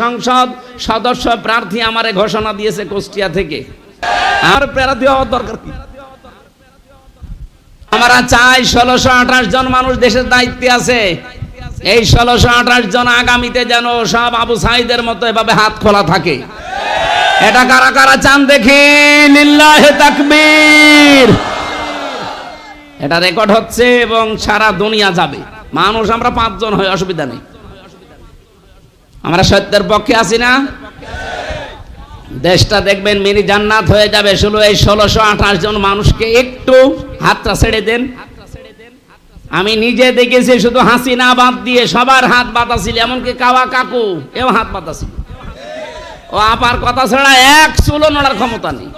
সংসদ সদস্য প্রার্থী আমারে ঘোষণা দিয়েছে কুষ্টিয়া থেকে। আর প্রার্থী হওয়ার দরকার কি? আমরা চাই ষোলোশো আঠাশ জন মানুষ দেশের দায়িত্বে আছে। এই ষোলোশো আঠাশ জন আগামীতে যেন সব আবু মতো এভাবে হাত খোলা থাকে। এটা কারা কারা চান দেখি তাকবীর। এটা রেকর্ড হচ্ছে এবং সারা দুনিয়া যাবে। মানুষ, আমরা পাঁচজন হয় অসুবিধা নেই। আমরা সত্যের পক্ষে আছি না? দেশটা দেখবেন মিনি জান্নাত হয়ে যাবে। শুধু এই ষোলোশো আঠাশ জন মানুষকে একটু হাতটা ছেড়ে দেন। আমি নিজে দেখেছি শুধু হাসি না বাদ দিয়ে সবার হাত বাতাছিল এমনকি কাওয়া কাকু, এও হাত বাতাছিল ও আপার কথা ছাড়া এক চুলো নড়ার ক্ষমতা নেই।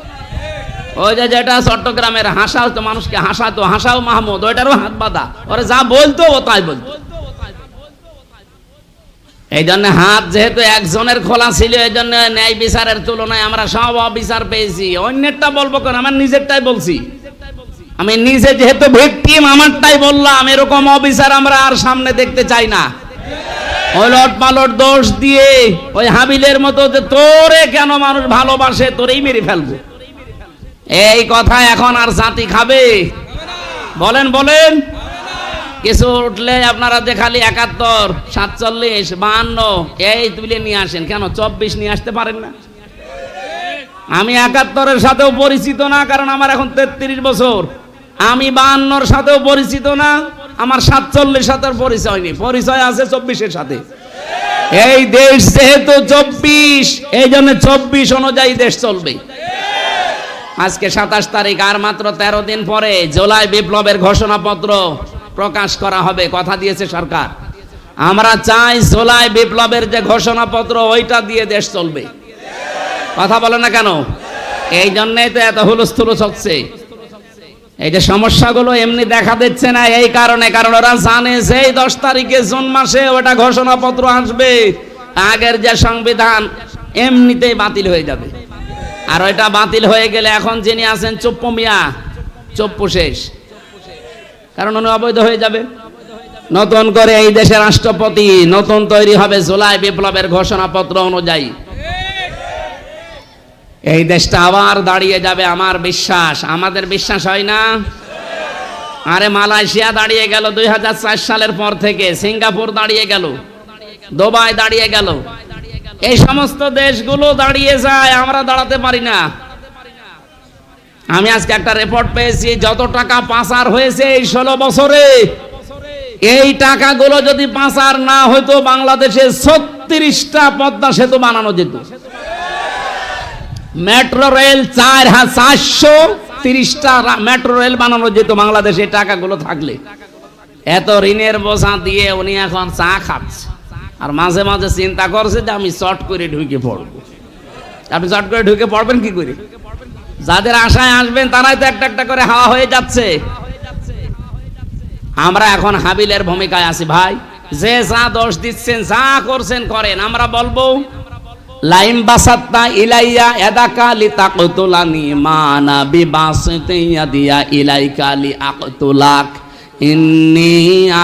ওই যে যেটা চট্টগ্রামের হাসা তো মানুষকে হাসাতো, হাসাও মাহমুদ, ওইটারও হাত বাঁধা। ওরা যা বলতো ও তাই বলতো। এই জন্য হাত যেহেতু একজনের খোলা ছিল এই জন্য ন্যায় বিচারের তুলনায় আমরা সব অবিচার পেয়েছি। অন্যেরটা বলব কেন? আমার নিজেরটাই বলছি। আমি নিজে যেহেতু ভিকটিম, আমারটাই বললাম, এরকম অবিচার আমরা আর সামনে দেখতে চাই না। ওই লট পালট দোষ দিয়ে ওই হাবিলের মতো যে তোরে কেন মানুষ ভালোবাসে, তোরেই মেরে ফেলব। এই কথা এখন আর জাতি খাবে। বলেন বলেন। কিছু উঠলে আপনারা যে খালি একাত্তর, সাতচল্লিশ, বাহান্ন, এই তুলে নিয়ে আসেন। কেন? চব্বিশ নিয়ে আসতে পারেন না। আমি একাত্তরের সাথেও পরিচিত না, কারণ আমার এখন তেত্রিশ বছর। আমি বাহান্নর সাথেও পরিচিত না, আমার সাতচল্লিশ সাথের পরিচয় হয়নি পরিচয় আছে চব্বিশের সাথে। এই দেশ যেহেতু চব্বিশ, এই জন্য চব্বিশ অনুযায়ী দেশ চলবে। আজকে সাতাশ তারিখ, আর মাত্র তেরো দিন পরে জুলাই বিপ্লবের ঘোষণাপত্র। প্রকাশ করা হবে, কথা দিয়েছে সরকার। আমরা চাই জুলাই বিপ্লবের যে ঘোষণাপত্র, ওইটা দিয়ে দেশ চলবে। কথা বলে না কেন? এই জন্যই তো এত হুলস্থুলুস হচ্ছে এই যে সমস্যাগুলো এমনি দেখা দিচ্ছে না, এই কারণে, কারণ ওরা জানে সেই দশ তারিখে জুন মাসে ওটা ঘোষণাপত্র আসবে। আগের যে সংবিধান, এমনিতেই বাতিল হয়ে যাবে। আর ওইটা বাতিল হয়ে গেলে এখন যিনি আছেন, চুপ্পু মিয়া, চুপ্পু শেষ। কারণ উনি অবৈধ হয়ে যাবে। নতুন করে এই দেশের রাষ্ট্রপতি নতুন তৈরি হবে জুলাই বিপ্লবের ঘোষণাপত্র অনুযায়ী। এই দেশটা আবার দাঁড়িয়ে যাবে আমার বিশ্বাস। আমাদের বিশ্বাস হয় না? আরে মালয়েশিয়া দাঁড়িয়ে গেল দুই হাজার চার সালের পর থেকে, সিঙ্গাপুর দাঁড়িয়ে গেল, দুবাই দাঁড়িয়ে গেল। এই সমস্ত দেশগুলো দাঁড়িয়ে যায়, আমরা দাঁড়াতে পারি না। আমি আজকে একটা রিপোর্ট পেয়েছি, যত টাকা পাচার হয়েছে এই ষোলো বছরে, এই টাকাগুলো যদি পাচার না হতো বাংলাদেশে ছত্রিশটা পদ্মা সেতু বানানো যেত। মেট্রো রেল চার চারশো তিরিশটা মেট্রো রেল বানানো যেত বাংলাদেশে টাকাগুলো থাকলে। এত ঋণের বোঝা দিয়ে উনি এখন চা খাচ্ছে। আর মাঝে মাঝে চিন্তা করছে যে আমি চট করে ঢুকে পড়ব। আপনি চট করে ঢুকে পড়বেন কি করে? যাদের আশায় আসবেন, তারাই তো একটা একটা করে হাওয়া হয়ে যাচ্ছে। আমরা এখন হাবিলের ভূমিকায় আছি, ভাই। যে যা দোষ দিচ্ছেন, যা করছেন করেন, আমরা বলব, লাইম বাসাত্তা ইলাইয়া এদাকা লি তাকতুলানি মানা বিবাসতে দিয়া ইলাইকা লি আকতুলাক ইন্নি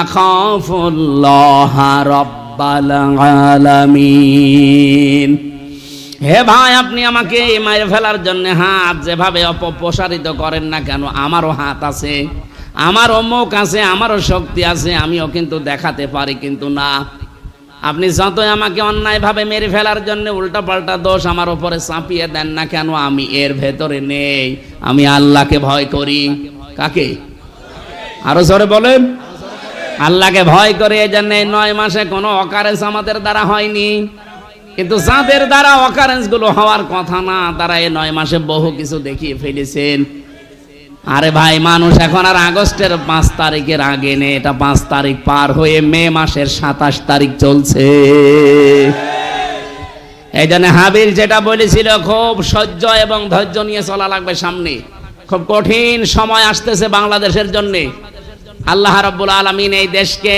আখাফুল্লাহ রাব্বাল আলামিন। হে ভাই, আপনি আমাকে মায়ের ফেলার জন্য হাত যেভাবে অপপ্রসারিত করেন না কেন, আমারও হাত আছে, আমারও মুখ আছে, আমারও শক্তি আছে, আমিও কিন্তু দেখাতে পারি কিন্তু না। আপনি যতই আমাকে অন্যায়ভাবে মেরে ফেলার জন্য উল্টা পাল্টা দোষ আমার উপরে চাপিয়ে দেন না কেন, আমি এর ভেতরে নেই, আমি আল্লাহকে ভয় করি। কাকে? আরও জোরে বলেন। আল্লাহকে ভয় করে, এই জন্য নয় মাসে কোনো অকারেন্স আমাদের দ্বারা হয়নি। কিন্তু যাদের দ্বারা অকারেন্সগুলো হওয়ার কথা না, তারা এই নয় মাসে বহু কিছু দেখিয়ে ফেলেছেন। আরে ভাই, মানুষ এখন আর আগস্টের পাঁচ তারিখের আগে নেই, এটা পাঁচ তারিখ পার হয়ে মে মাসের সাতাশ তারিখ চলছে। এই জন্য হাবিল যেটা বলেছিল, খুব সহ্য এবং ধৈর্য নিয়ে চলা লাগবে সামনে। খুব কঠিন সময় আসতেছে বাংলাদেশের জন্য। আল্লাহ রাব্বুল আলমিন এই দেশকে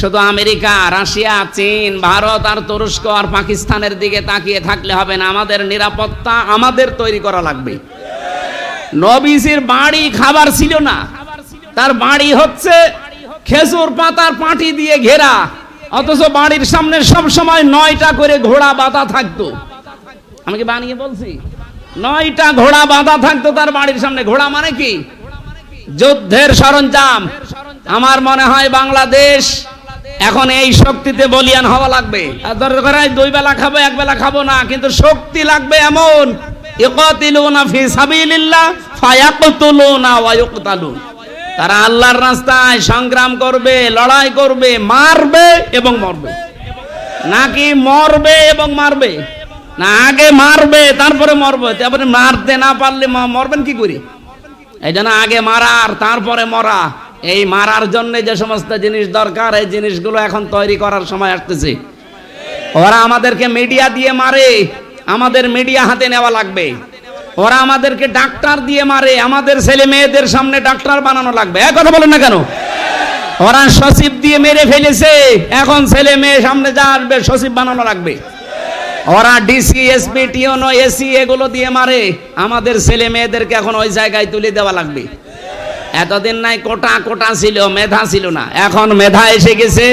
শুধু আমেরিকা, রাশিয়া, চীন, ভারত আর তুরস্ক আর পাকিস্তানের দিকে তাকিয়ে থাকলে হবে না। আমাদের নিরাপত্তা আমাদের তৈরি করা লাগবে। নবীজির বাড়ি খাবার ছিল না। তার বাড়ি হচ্ছে খেজুর পাতার পাটি দিয়ে ঘেরা। অথচ বাড়ির সামনে সব সময় নয়টা করে ঘোড়া বাঁধা থাকতো। আমি কি বানিয়ে বলছি? নয়টা ঘোড়া বাঁধা থাকতো তার বাড়ির সামনে। ঘোড়া মানে কি? যুদ্ধের সরঞ্জাম। আমার মনে হয় বাংলাদেশ এখন এই শক্তিতে বলিয়ান হওয়া লাগবে। আর দরকার দুই বেলা খাব, এক বেলা খাব না, কিন্তু শক্তি লাগবে এমন। তারা আল্লাহর রাস্তায় সংগ্রাম করবে, লড়াই করবে, মারবে এবং মরবে। নাকি মরবে এবং মারবে? না, আগে মারবে, তারপরে মরবে। তারপরে মারতে না পারলে মরবেন কি করি? এই জন্য আগে মারার তারপরে মরা। এই মারার জন্য যে সমস্ত জিনিস দরকার, এই জিনিসগুলো এখন তৈরি করার সময় আসতেছে। ওরা আমাদেরকে মিডিয়া দিয়ে মারে, আমাদের মিডিয়া হাতে নেওয়া লাগবে। ওরা আমাদেরকে ডাক্তার দিয়ে মারে, আমাদের ছেলে মেয়েদের সামনে ডাক্তার বানানো লাগবে। এক কথা বলেন না কেন? ওরা সচিব দিয়ে মেরে ফেলেছে, এখন ছেলে মেয়ে সামনে যা আসবে, সচিব বানানো লাগবে। ওরা ডিসি এসপি টিওনো এসি এগুলো দিয়ে মারে, আমাদের ছেলে মেয়েদেরকে এখন ওই জায়গায় তুলে দেওয়া লাগবে। এতদিন নাই, কোটা কোটা ছিল, মেধা ছিল না। এখন মেধা এসে গেছে।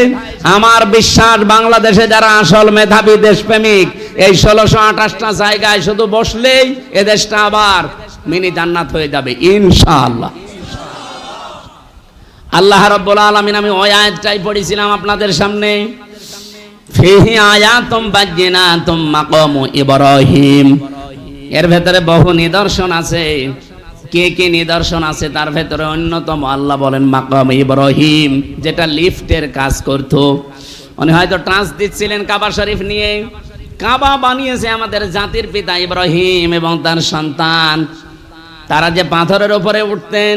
আমার বিশ্বাস, বাংলাদেশে যারা আসল মেধাবী দেশপ্রেমিক, এই ষোলোশো আঠাশটা জায়গায় শুধু বসলেই এ দেশটা আবার মিনি জান্নাত হয়ে যাবে, ইনশাআল্লাহ। আল্লাহ রব্বুল আলামিন, আমি ওই আয়াতটাই পড়েছিলাম আপনাদের সামনে। ফিহি আয়াতুম বাজ্জিনাতুম মাকামু ইব্রাহিম। এর ভেতরে বহু নিদর্শন আছে। কে কে নিদর্শন আছে তার ভেতরে অন্যতম আল্লাহ বলেন মাকাম ইব্রাহিম, যেটা লিফটের কাজ করত। উনি হয়তো ট্রান্স দিচ্ছিলেন কাবা শরীফ নিয়ে। কাবা বানিয়েছে আমাদের জাতির পিতা ইব্রাহিম এবং তার সন্তান। তারা যে পাথরের উপরে উঠতেন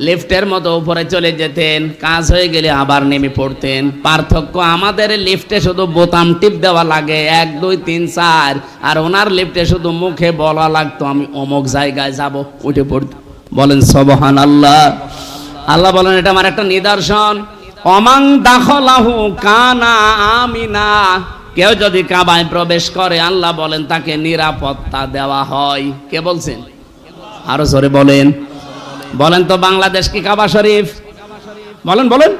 লিফটের মতো উপরে চলে যেতেন, কাজ হয়ে গেলে আবার নেমে পড়তেন। পার্থক্য আমাদের লিফটে শুধু বোতাম টিপ দেওয়া লাগে, এক, দুই, তিন, চার। আর ওনার লিফটে শুধু মুখে বলা লাগতো, আমি অমুক জায়গায় যাব, উঠে পড়ত। বলেন সবহান আল্লাহ আল্লাহ বলেন, এটা আমার একটা নিদর্শন। অমাং দাখলাহু কানা আমিনা। কেউ যদি কাবায় প্রবেশ করে, আল্লাহ বলেন, তাকে নিরাপত্তা দেওয়া হয়। কে বলছেন? আরও জোরে বলেন। বলেন তো বাংলাদেশ কি কাবা শরীফ? বলেন বলেন।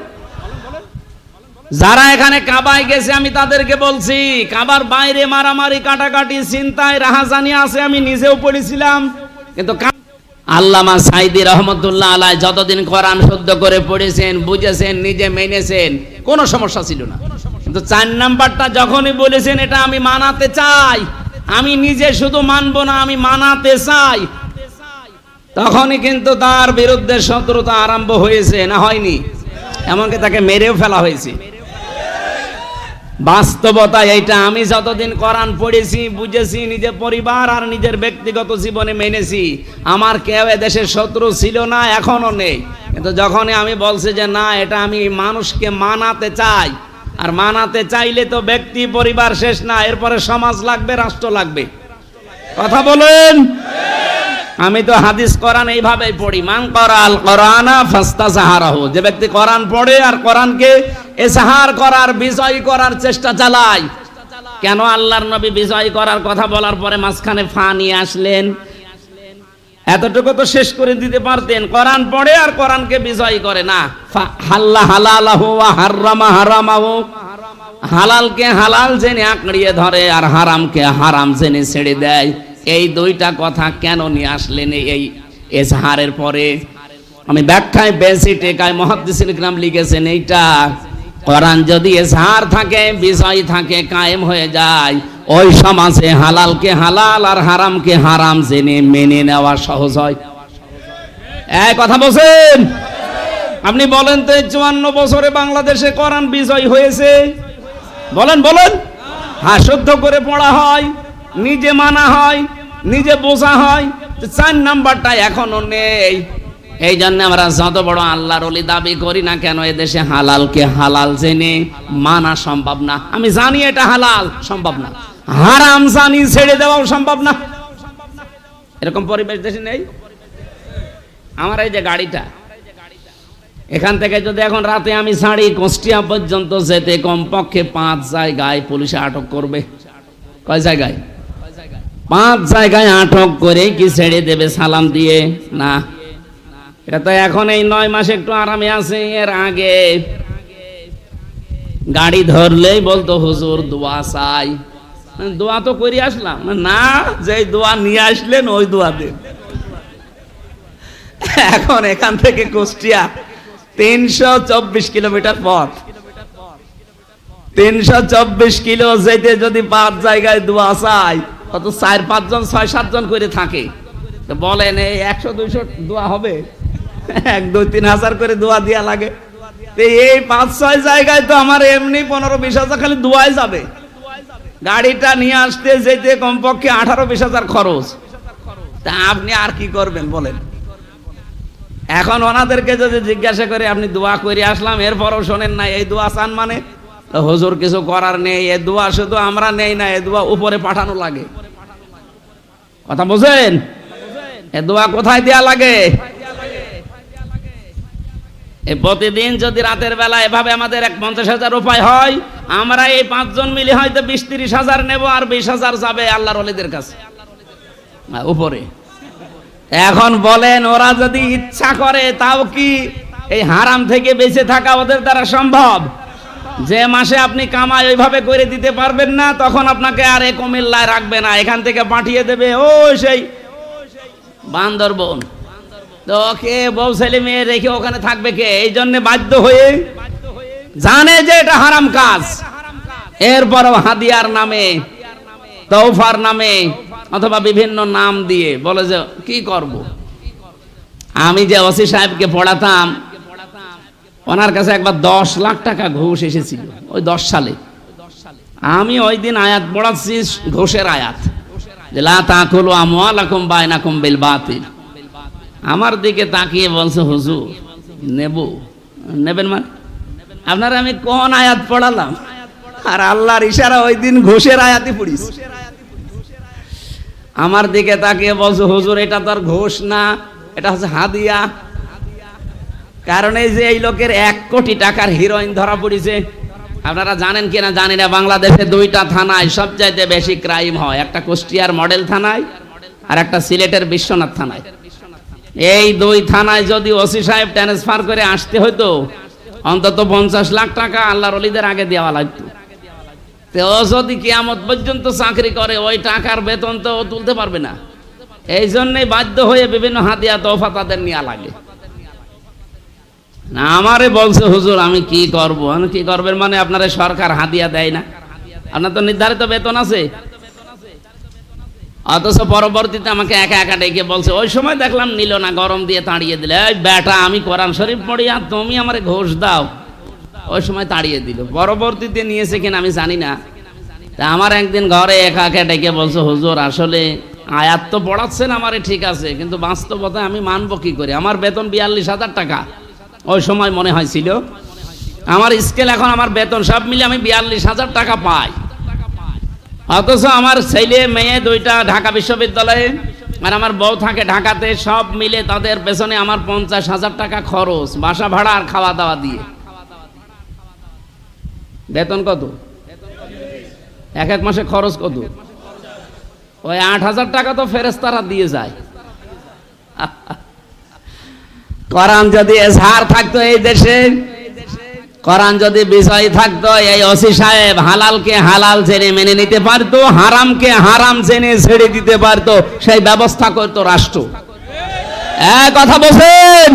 যারা এখানে কাবায় গেছে, আমি তাদেরকে বলছি, কাবার বাইরে মারামারি, কাটাকাটি, চিন্তায় রাহাজানি আছে, আমি নিজেও পড়েছিলাম। কিন্তু আল্লামা সাইদি রহমতুল্লাহ আলাই যতদিন কোরআন শুদ্ধ করে পড়েছেন, বুঝেছেন, নিজে মেনেছেন, কোনো সমস্যা ছিল না। কিন্তু চার নাম্বারটা যখনই বলেছেন, এটা আমি মানাতে চাই। আমি নিজে শুধু মানবো না, আমি মানাতে চাই। তখনই কিন্তু তার বিরুদ্ধে শত্রুতা আরম্ভ হয়েছে, না হয়নি? এমনকি তাকে মেরেও ফেলা হয়েছে। বাস্তবতা এইটা আমি যতদিন কোরআন পড়েছি, বুঝেছি, নিজের পরিবার আর নিজের ব্যক্তিগত জীবনে মেনেছি, আমার কেউ দেশের শত্রু ছিল না এখনও নেই। কিন্তু যখনই আমি বলছি যে না, এটা আমি মানুষকে মানাতে চাই, আর মানাতে চাইলে তো ব্যক্তি, পরিবার শেষ না, এরপরে সমাজ লাগবে, রাষ্ট্র লাগবে। কথা বলেন? আমি তো হাদিস কোরআন এইভাবেই পড়ি। মান করাল কোরআনা ফাস্তা সাহারাহু যে ব্যক্তি কোরআন পড়ে আর কোরআনকে এসাহার করার, বিজয় করার চেষ্টা চালায়, কেন আল্লাহর নবী বিজয় করার কথা বলার পরে মাঝখানে ফা নিয়ে আসলেন? এতটুকু তো শেষ করে দিতে পারতেন। কোরআন পড়ে আর কোরআনকে বিজয় করে না। হাল্লা হালালাহু ওয়া হাররামা হারামাহু। হালালকে হালাল জেনে আঁকড়িয়ে ধরে আর হারামকে হারাম জেনে ছেড়ে দেয়। এই দুইটা কথা কেন নিয়ে আসলেন এই- এজহারের পরে? আমি ব্যাখ্যায় বেশি টেকায় মহাদ্দিসিল গ্রাম লিখেছেন, এইটা কোরআন যদি এজহার থাকে বিষয় থাকে, কায়েম হয়ে যায়, ওই সমাজে হালালকে হালাল আর হারামকে হারাম জেনে মেনে নেওয়া সহজ হয়। এই কথা বলছেন? আপনি বলেন তো চুয়ান্ন বছরে বাংলাদেশে কোরআন বিজয় হয়েছে। বলেন বলেন। হ্যাঁ শুদ্ধ করে পড়া হয়, নিজে মানা হয় নিজে বোঝা হয় চার নাম্বারটা এখনও নেই। এই জন্য আমরা যত বড় আল্লাহর অলি দাবি করি না কেন এদেশে হালালকে হালাল জেনে মানা সম্ভব না। আমি জানি এটা হালাল, সম্ভব না। হারাম জানি ছেড়ে দেওয়াও সম্ভব না। এরকম পরিবেশ দেশে নেই? আমার এই যে গাড়িটা, এখান থেকে যদি এখন রাতে আমি ছাড়ি কুষ্টিয়া পর্যন্ত যেতে কমপক্ষে পাঁচ জায়গায় পুলিশে আটক করবে। কয় জায়গায়? পাঁচ জায়গায় আটক করে কি ছেড়ে দেবে সালাম দিয়ে? না। এটা তো এখন এই নয় মাসে একটু আরামে আছে, এর আগে। গাড়ি ধরলেই বলতো, হুজুর, দোয়া চাই। দোয়া তো করে আসলাম। না যে দোয়া নিয়ে আসলেন, ওই দোয়া দেন। এখন এখান থেকে কুষ্টিয়া, তিনশো চব্বিশ কিলোমিটার পথ। তিনশো চব্বিশ কিলো যেতে যদি পাঁচ জায়গায় দোয়া চাই কত চার, পাঁচজন, ছয়, সাতজন করে থাকে। তো বলেন, এই একশো, দুইশো দোয়া হবে? এক, দুই, তিন হাজার করে দোয়া দিয়া লাগে। এই পাঁচ, ছয় জায়গায় তো আমার এমনি পনেরো, বিশ হাজার খালি দোয়াই যাবে। গাড়িটা নিয়ে আসতে যেতে কমপক্ষে আঠারো, বিশ হাজার খরচ। তা আপনি আর কি করবেন, বলেন? এখন ওনাদেরকে যদি জিজ্ঞাসা করে, আপনি দোয়া করে আসলাম, এরপরও শোনেন না এই দোয়া চান মানে? হুজুর, কিছু করার নেই, এ দোয়া শুধু আমরা নেই না, এ দোয়া উপরে পাঠানো লাগে। কথা বুঝেন? এ দোয়া কোথায় দেয়া লাগে? প্রতিদিন যদি রাতের বেলা এভাবে আমাদের এক পঞ্চাশ হাজার উপায় হয়, আমরা এই পাঁচজন মিলে হয়তো বিশ তিরিশ হাজার নেব আর বিশ হাজার যাবে আল্লাহর অলিদের কাছে। উপরে। এখন বলেন, ওরা যদি ইচ্ছা করে, তাও কি এই হারাম থেকে বেঁচে থাকা ওদের দ্বারা সম্ভব? যে মাসে আপনি কামাই ওইভাবে করে দিতে পারবেন না, তখন আপনাকে আর এ কুমিল্লায় রাখবে না, এখান থেকে পাঠিয়ে দেবে। ও সেই বান্দরবন তো কে বউ ছেলে মেয়ে রেখে ওখানে থাকবে কে? এই জন্য বাধ্য হয়ে জানে যে এটা হারাম কাজ। এরপরও হাদিয়ার নামে তৌফার নামে, অথবা বিভিন্ন নাম দিয়ে বলে যে, কি করব? আমি যে ওসি সাহেবকে পড়াতাম ওনার কাছে একবার দশ লাখ টাকা ঘুষ এসেছিল, ওই দশ সালে। আমি ওই দিন আয়াত পড়াচ্ছি, ঘোষের আয়াত। যে লা তাকুলু আমওয়ালাকুম বাইনাকুম বিল বাতিল। আমার দিকে তাকিয়ে বলছে, হুজুর, নেব। নেবেন মানে? আপনারা আমি কোন আয়াত পড়ালাম? আর আল্লাহর ইশারা ওই দিন ঘোষের আয়াতই পড়িস আমার দিকে তাকিয়ে বলছে, হুজুর, এটা তো আর ঘোষ না, এটা হচ্ছে হাদিয়া। কারণ এই যে এই লোকের এক কোটি টাকার হিরোইন ধরা পড়েছে, আপনারা জানেন কিনা জানি না, বাংলাদেশে দুইটা থানায় সবচাইতে বেশি ক্রাইম হয়, একটা কুষ্টিয়ার মডেল থানায় আর একটা সিলেটের বিশ্বনাথ থানায়। এই দুই থানায় যদি ওসি সাহেব ট্রান্সফার করে আসতে হতো অন্তত পঞ্চাশ লাখ টাকা আল্লাহর অলিদের আগে দেওয়া লাগতো। তো যদি কিয়ামত পর্যন্ত চাকরি করে, ওই টাকার বেতন তো তুলতে পারবে না। এই জন্যই বাধ্য হয়ে বিভিন্ন হাতিয়া তোফা তাদের নেওয়া লাগে। না, আমারে বলছে, হুজুর, আমি কি করব? আমি কি করবেন মানে আপনারা সরকার হাদিয়া দেয় না। আপনার তো নির্ধারিত বেতন আছে। অথচ পরবর্তীতে আমাকে একা একা ডেকে বলছে, ওই সময় দেখলাম নিল না, গরম দিয়ে তাড়িয়ে দিলে। এই বেটা, আমি কোরআন শরীফ পড়ি আর তুমি আমারে ঘোষ দাও। ওই সময় তাড়িয়ে দিল। পরবর্তীতে নিয়েছে কিনা আমি জানি না। তা আমার একদিন ঘরে একা একা ডেকে বলছে, হুজুর, আসলে আয়াত তো পড়াচ্ছেন আমারে, ঠিক আছে। কিন্তু বাস্তবতা আমি মানবো কি করে? আমার বেতন বিয়াল্লিশ হাজার টাকা। ওই সময় মনে হয়েছিল, আমার স্কেল এখন আমার বেতন সব মিলে আমি বিয়াল্লিশ হাজার টাকা পাই। অথচ আমার ছেলে, মেয়ে দুইটা ঢাকা বিশ্ববিদ্যালয়ে, আর আমার বউ থাকে ঢাকাতে, সব মিলে তাদের পেছনে আমার পঞ্চাশ হাজার টাকা খরচ, বাসা ভাড়া আর খাওয়া দাওয়া দিয়ে। বেতন কত? এক এক মাসে খরচ কত? ওই আট হাজার টাকা তো ফেরেস্তারা দিয়ে যায়। কোরআন যদি এজহার থাকতো এই দেশে, কোরআন যদি বিষয় থাকতো, এই ওসি সাহেব হালালকে হালাল জেনে মেনে নিতে পারতো, হারামকে হারাম জেনে ছেড়ে দিতে পারতো, সেই ব্যবস্থা করতো রাষ্ট্র। কথা বলছেন?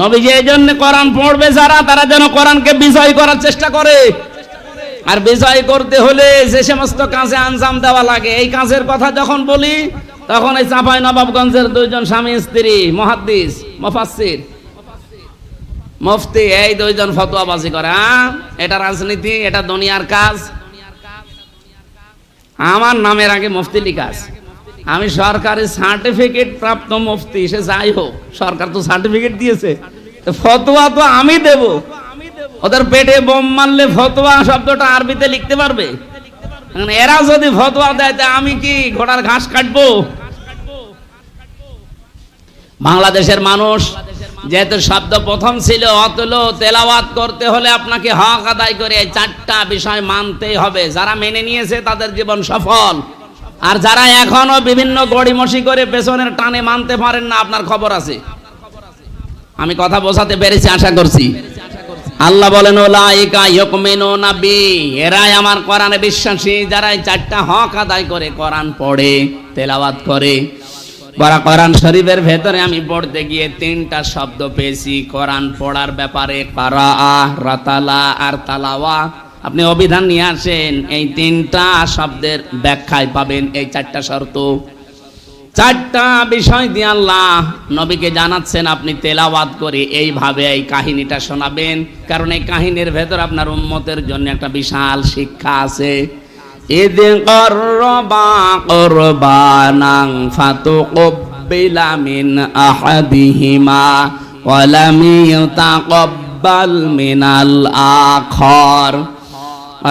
নবীজি এই জন্য কোরআন পড়বে যারা, তারা যেন কোরআনকে বিজয় করার চেষ্টা করে। আর বিজয় করতে হলে যে সমস্ত কাজে আঞ্জাম দেওয়া লাগে, এই কাজের কথা যখন বলি তখন এই চাঁপাই নবাবগঞ্জের দুইজন স্বামী, স্ত্রী, মহাদ্দিস, মুফাসসির। মুফতি, এই দুইজন ফতোয়াবাজি করে এটা রাজনীতি, এটা দুনিয়ার কাজ। আমার নামের আগে মুফতি লিখা আছে। আমি সরকারি সার্টিফিকেট প্রাপ্ত মুফতি, সে যাই হোক, সরকার তো সার্টিফিকেট দিয়েছে। ফতোয়া তো আমি দেব। ওদের পেটে বোম মারলে ফতোয়া শব্দটা আরবিতে লিখতে পারবে? এরা যদি ফতোয়া দেয়, তা আমি কি ঘোড়ার ঘাস কাটবো? বাংলাদেশের মানুষ যেহেতু শব্দ প্রথম ছিল, অতুল তেলাওয়াত করতে হলে আপনাকে হক আদায় করে চারটা বিষয় মানতেই হবে। যারা মেনে নিয়েছে, তাদের জীবন সফল। আর যারা এখনও বিভিন্ন গড়িমসি করে পেছনের টানে মানতে পারেন না, আপনার খবর আছে। আমি কথা বোঝাতে পেরেছি, আশা করছি। আল্লাহ বলেন এরাই আমার কোরআনে বিশ্বাসী যারা চারটা হক আদায় করে কোরআন পড়ে, তেলাওয়াত করে। বড় কোরআন শরীফের ভেতরে আমি পড়তে গিয়ে তিনটা শব্দ পেয়েছি, কোরআন পড়ার ব্যাপারে রাতালা আর তালাওয়া। আপনি অভিধান নিয়ে আসেন, এই তিনটা শব্দের ব্যাখ্যায় পাবেন এই চারটা শর্ত। চারটা বিষয় দিয়ে আল্লাহ নবীকে জানাচ্ছেন, আপনি তেলাওয়াত করে এইভাবে এই কাহিনীটা শোনাবেন। কারণ এই কাহিনীর ভেতর আপনার উম্মতের জন্য একটা বিশাল শিক্ষা আছে। ঈদ করবা করবানাং মিন মিনাল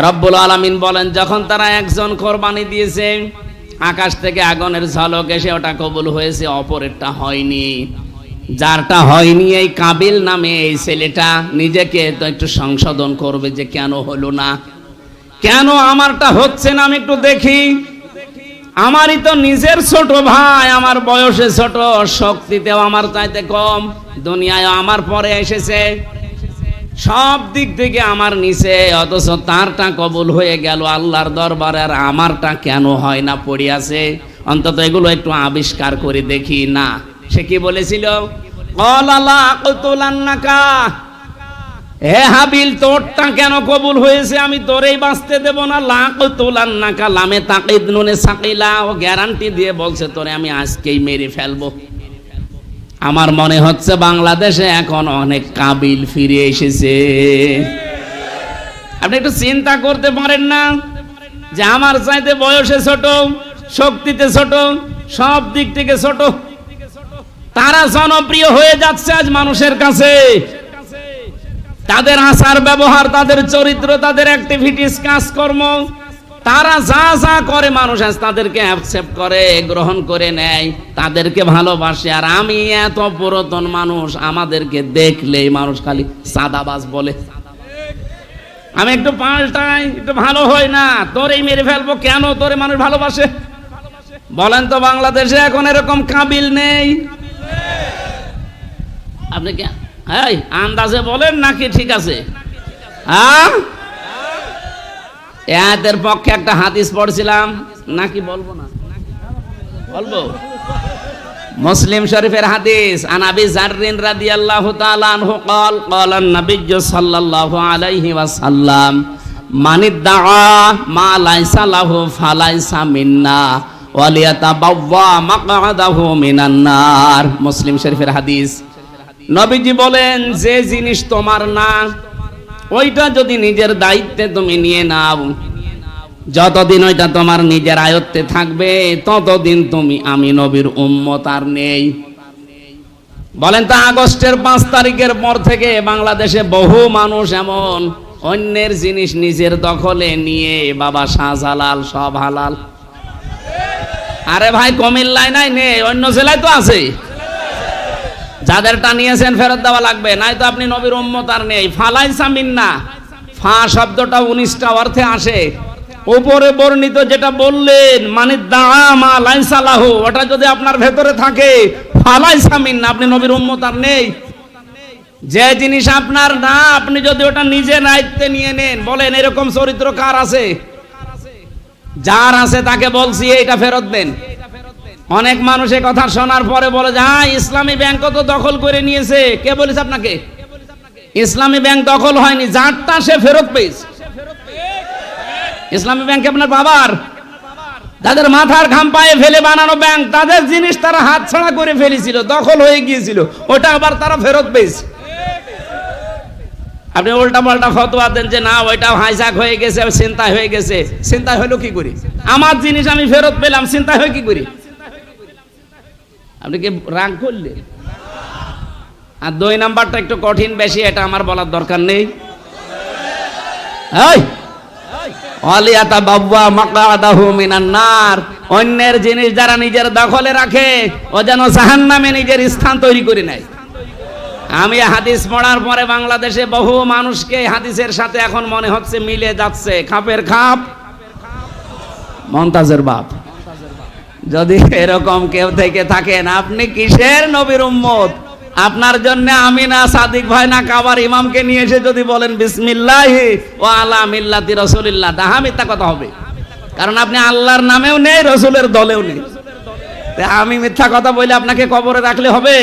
রব্বুল আলামিন বলেন, যখন তারা একজন কোরবানি দিয়েছে আকাশ থেকে আগুনের ঝলক এসে ওটা কবুল হয়েছে, অপরেরটা হয়নি। যারটা হয়নি এই কাবিল নামে এই ছেলেটা, নিজেকে তো একটু সংশোধন করবে যে কেন হলো না। কেন আমারটা হচ্ছে না আমি একটু দেখি। আমারই তো নিজের ছোট ভাই, আমার বয়সে ছোট, শক্তিতেও আমার চাইতে কম দুনিয়ায় আমার পরে এসেছে। সব দিক থেকে আমার নিচে, অথচ তারটা কবুল হয়ে গেল আল্লাহর দরবারে, আর আমারটা কেন হয় না পড়িয়াছে অন্তত এগুলো একটু আবিষ্কার করে দেখি। না, সে কি বলেছিল? হে হাবিল, তোরটা কেন কবুল হয়েছে? আমি তোরেই বাঁচতে দেব না। লাক তোলান্নাকা লামে তাকিদ নুনে সাকিলা। ও গ্যারান্টি দিয়ে বলছে, তোরে আমি আজকেই মেরে ফেলব। আমার মনে হচ্ছে বাংলাদেশে এখন অনেক কাবিল ফিরে এসেছে। আপনি একটু চিন্তা করতে পারেন না যে আমার চাইতে বয়সে ছোট, শক্তিতে ছোট, সব দিক থেকে ছোট। তারা জনপ্রিয় হয়ে যাচ্ছে আজ মানুষের কাছে। তাদের আচার ব্যবহার তাদের চরিত্র, তাদের অ্যাক্টিভিটিস কাজকর্ম তারা যা যা করে মানুষ আজ তাদেরকে অ্যাকসেপ্ট করে, গ্রহণ করে নেয়, তাদেরকে ভালোবাসে। আর আমি এত পুরাতন মানুষ, আমাদেরকে দেখলেই মানুষ খালি সাদাবাজ বলে। আমি একটু পাল্টাই, একটু ভালো হয় না। তোরেই মেরে ফেলব কেন? তোরে মানুষ ভালোবাসে? বলেন তো বাংলাদেশে এখন এরকম কাবিল নেই। আপনি কি আন্দাজে বলেন নাকি ঠিক আছে? হ্যাঁ? এদের পক্ষে একটা হাদিস পড়ছিলাম নাকি বলবো না বলবো মুসলিম শরীফের হাদিস আন আবি জাররিন রাদিয়াল্লাহু তাআলা আনহু قال قال النبي صلى الله عليه وسلم من ادعى ما ليس له فليس منا وليتبوأ مقعده من النار মুসলিম শরীফের হাদিস নবীজি বলেন যে জিনিস তোমার না ওইটা যদি নিজের দায়িত্বে তুমি নিয়ে নাও, যতদিন ওইটা তোমার নিজের আয়ত্তে থাকবে, ততদিন তুমি আমি নবীর উম্মত আর নেই। বলেন তো, আগস্টের পাঁচ তারিখের পর থেকে বাংলাদেশে বহু মানুষ এমন, অন্যের জিনিস নিজের দখলে নিয়ে বাবা শাহজালাল সব হালাল। আরে ভাই, কমিল্লায় নাই নেই অন্য জেলায় তো আছে। যাদেরটা নিয়েছেন ফেরত দেওয়া লাগবে। নাই তো আপনি নবীর উম্মত আর নেই। ফালাই সামিন না। ফা শব্দটা উনিশটা অর্থে আসে। উপরে বর্ণিত যেটা বললেন মানে দামা লাইসালাহু, ওটা যদি আপনার ভেতরে থাকে, ফালাই সামিন না, আপনি নবীর উম্মত আর নেই। যে জিনিস আপনার না, আপনি যদি ওটা নিজে দায়িত্বে নিয়ে নেন, বলেন এরকম চরিত্র কার আছে? যার আছে তাকে বলছি, এইটা ফেরত দেন। অনেক মানুষ এই কথা শোনার পরে বলে যে হ্যাঁ ইসলামী ব্যাংক তো দখল করে নিয়েছে। কে বলেছে আপনাকে? ইসলামী ব্যাংক দখল হয়নি, যারটা সে ফেরত পেয়েছে। ইসলামী ব্যাংক আপনার বাবার তাদের মাথার ঘাম পায়ে ফেলে বানানো ব্যাংক, তাদের জিনিস তারা হাত ছাড়া করে ফেলেছিল, দখল হয়ে গিয়েছিল, ওটা আবার তারা ফেরত পেয়েছে। আপনি উল্টা পাল্টা ফতোয়া দেন যে, না ওইটা হাইজাক হয়ে গেছে চিন্তা হয়ে গেছে। চিন্তা হলো কি করি? আমার জিনিস আমি ফেরত পেলাম চিন্তা হয়ে কি করি? আপনি কি রাগ করলেন আর দুই নাম্বারটা একটু কঠিন বেশি, এটা আমার বলার দরকার নেই। অলিয়াতা বাব্বা মাকাদাহু মিনান নার। অন্যের জিনিস যারা নিজের দখলে রাখে, ও যেন জাহান্নামে নিজের স্থান তৈরি করে নেয়। আমি হাদিস পড়ার পরে বাংলাদেশে বহু মানুষকে হাদিসের সাথে এখন মনে হচ্ছে মিলে যাচ্ছে। খাপের খাপ, মমতাজের বাপ। যদি এরকম কেউ থেকে থাকেন, আপনি কিসের নবীর উম্মত? আপনার জন্য আমি না সাদিক ভাই না কাবার ইমামকে নিয়ে এসে যদি বলেন, বিসমিল্লাহ ও আলা মিল্লাতি রসুলিল্লাহ তাহা মিথ্যা কথা হবে। কারণ আপনি আল্লাহর নামেও নেই, রসুলের দলেও নেই। আমি মিথ্যা কথা বলে আপনাকে কবরে রাখলে হবে?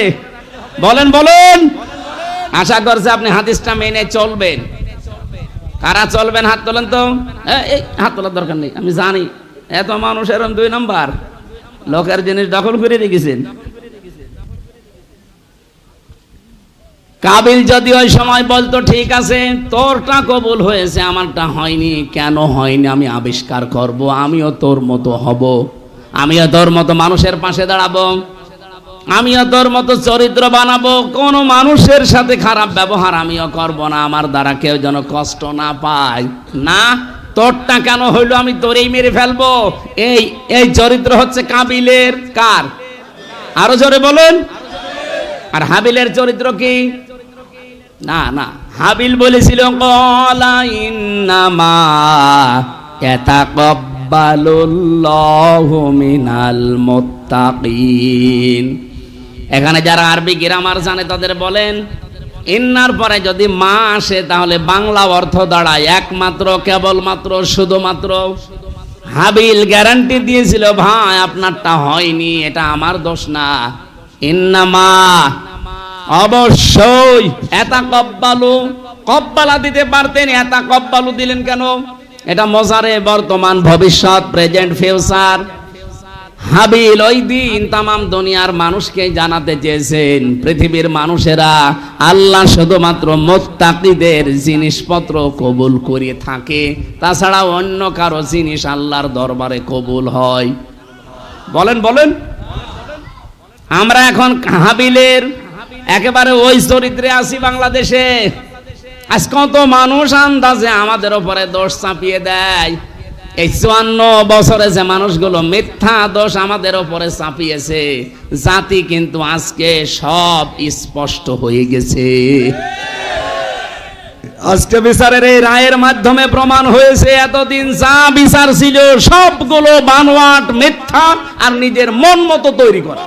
বলেন, বলুন। আশা করছে আপনি হাদিসটা মেনে চলবেন। কারা চলবেন হাত তোলেন তো? এই, হাত তোলার দরকার নেই, আমি জানি। এত মানুষ এরম দুই নাম্বার। লোকের জিনিস দখল করে রেখেছেন। কাবিল যদি ওই সময় বলতো, ঠিক আছে, তোরটা কবুল হয়েছে, আমারটা হয়নি। কেন হয়নি? আমি আবিষ্কার করব, আমিও তোর মতো হব। আমিও তোর মতো মানুষের পাশে দাঁড়াবো। আমিও তোর মতো চরিত্র বানাবো। কোন মানুষের সাথে খারাপ ব্যবহার আমিও করব না। আমার দ্বারা কেউ যেন কষ্ট না পায়। না তোরটা কেন হইল আমি তোরেই মেরে ফেলব? এই এই চরিত্র হচ্ছে কাবিলের কার? আরও জোরে বলুন। আর হাবিলের চরিত্র কি? না না। হাবিল বলেছিল মুত্তাকিন। এখানে যারা আরবি গ্রামার জানে তাদের বলেন ইন্নার পরে যদি মা আসে, তাহলে বাংলা অর্থ দাঁড়ায় একমাত্র, কেবলমাত্র, শুধুমাত্র। হাবিল গ্যারান্টি দিয়েছিল, ভাই, আপনারটা হয়নি, এটা আমার দোষ না। ইন্নামা অবশ্যই। এতা কব্বালু, কব্বালা দিতে পারতেন, এতা কব্বালু দিলেন কেন? এটা মজারে বর্তমান, ভবিষ্যৎ প্রেজেন্ট ফিউচার হাবিল, ওই দিন তামাম দুনিয়ার মানুষকে জানাতে চেয়েছেন। পৃথিবীর মানুষেরা আল্লাহ শুধুমাত্র মোত্তাকিদের জিনিসপত্র কবুল করে থাকে। তাছাড়া অন্য কারও জিনিস আল্লাহর দরবারে কবুল হয়। বলেন বলেন। আমরা এখন হাবিলের একেবারে ওই চরিত্রে আছি বাংলাদেশে। আজ কত মানুষ আন্দাজে আমাদের ওপরে দোষ চাপিয়ে দেয়। এই চুয়ান্ন বছরে যে মানুষগুলো মিথ্যা দোষ আমাদের ওপরে চাপিয়েছে, জাতি কিন্তু আজকে সব স্পষ্ট হয়ে গেছে। আজকে বিচারের এই রায়ের মাধ্যমে প্রমাণ হয়েছে, এতদিন যা বিচার ছিল, সবগুলো বানোয়াট মিথ্যা আর নিজের মন মতো তৈরি করা।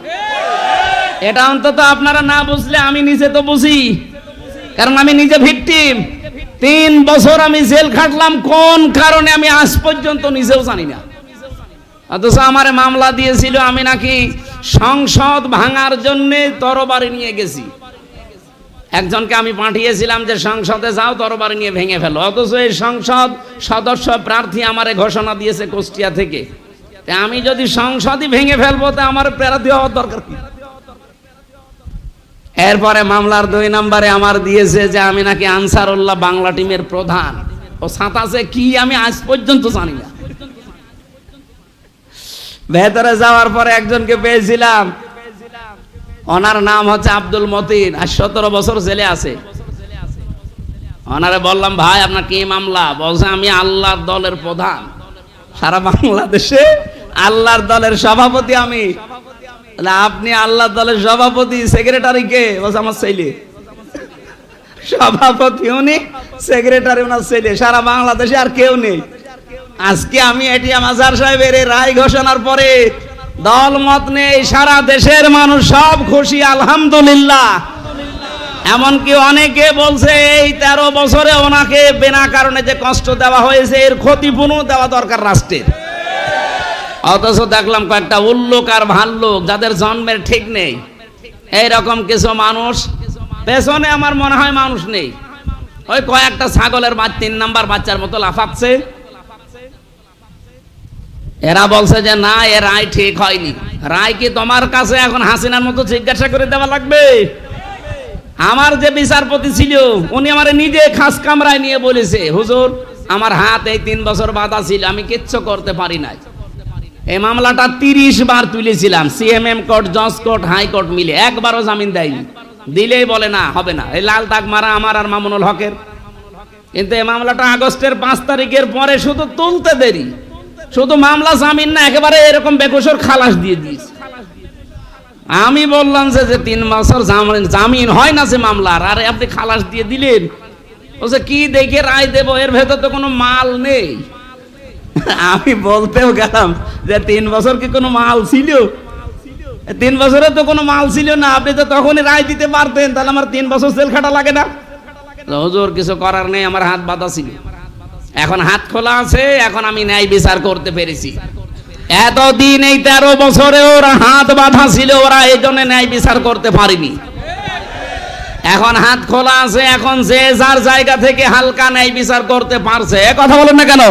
এটা অন্তত আপনারা না বুঝলে আমি নিজে তো বুঝি, কারণ আমি নিজে ভিকটিম। তিন বছর আমি জেল খাটলাম, কোন কারণে আমি আজ পর্যন্ত নিজেও জানি না। অথচ আমার মামলা দিয়েছিল, আমি নাকি সংসদ ভাঙার জন্য তরবারি নিয়ে গেছি। একজনকে আমি পাঠিয়েছিলাম যে, সংসদে যাও, তরবারি নিয়ে ভেঙে ফেলো। অথচ এই সংসদ সদস্য প্রার্থী আমারে ঘোষণা দিয়েছে কুষ্টিয়া থেকে। আমি যদি সংসদই ভেঙে ফেলব, তা আমার প্রার্থী হওয়ার দরকার কি? এরপরে মামলার দুই নম্বরে আমার দিয়েছে যে আমি নাকি আনসারুল্লাহ বাংলা টিমের প্রধান। ও সাঁতাসে কি আমি আজ পর্যন্ত জানি না। ভেতরে যাওয়ার পরে একজনকে পেয়েছিলাম। ওনার নাম হচ্ছে আব্দুল মতিন আর সতেরো বছর জেলে আছে। ওনারে বললাম, ভাই, আপনার কি মামলা? বলছে, আমি আল্লাহর দলের প্রধান। সারা বাংলাদেশে আল্লাহর দলের সভাপতি আমি। আপনি আল্লাহ দলের সভাপতি সেক্রেটারি কে? আমার ছেলে। সভাপতি উনি সেক্রেটারি ওনার ছেলে। সারা বাংলাদেশে আর কেউ নেই। আজকে আমি এটিএম আজহার সাহেবের রায় ঘোষণার পরে দল মত নেই, সারা দেশের মানুষ সব খুশি, আলহামদুলিল্লাহ। এমনকি অনেকে বলছে, এই তেরো বছরে ওনাকে বিনা কারণে যে কষ্ট দেওয়া হয়েছে, এর ক্ষতিপূর্ণ দেওয়া দরকার রাষ্ট্রের। অথচ দেখলাম কয়েকটা উল্লোক আর ভাল্লুক যাদের জন্মের ঠিক নেই। এইরকম কিছু মানুষ, পেছনে আমার মনে হয় মানুষ নেই। ওই কয়েকটা ছাগলের বাচ্চা, তিন নাম্বার বাচ্চার মতো লাফাচ্ছে। এরা বলছে যে, না, এ রায় ঠিক হয়নি। রায় কি তোমার কাছে এখন হাসিনার মতো জিজ্ঞাসা করে দেওয়া লাগবে? আমার যে বিচারপতি ছিল, উনি আমার নিজে খাস কামরায় নিয়ে বলেছে, হুজুর, আমার হাত এই তিন বছর বাধা ছিল, আমি কিচ্ছু করতে পারি নাই। এই মামলাটা তিরিশ বার তুলেছিলাম। সিএমএম কোর্ট জজ কোর্ট হাইকোর্ট মিলে। একবারও জামিন দেয়নি। দিলেই বলে, না, হবে না। এই লাল দাগ মারা আমার আর মামুনুল হকের। কিন্তু এই মামলাটা আগস্টের পাঁচ তারিখের পরে শুধু তুলতে দেরি। শুধু মামলা জামিন না, একেবারে এরকম বেকসর খালাস দিয়ে দিয়েছে। আমি বললাম যে যে তিন বছর জামিন জামিন হয় না সে মামলার, আর আপনি খালাস দিয়ে দিলেন। বলছে কি দেখে রায় দেব? এর ভেতর তো কোনো মাল নেই। আমি বলতেও গেলাম যে তিন বছর কি কোনো মাল ছিল? তিন বছরে তো কোনো মাল ছিল না। আপনি তো তখনই রায় দিতে পারতেন, তাহলে আমার তিন বছর জেল খাটা লাগে না। হুজুর, কিছু করার নেই, আমার হাত বাঁধা ছিল। এখন হাত খোলা আছে, এখন আমি ন্যায় বিচার করতে পেরেছি। এতদিন এই তেরো বছরে ওরা হাত বাঁধা ছিল, ওরা এই জন্য ন্যায় বিচার করতে পারিনি। এখন হাত খোলা আছে, এখন যে যার জায়গা থেকে হালকা ন্যায় বিচার করতে পারছে কথা বলেন না কেন?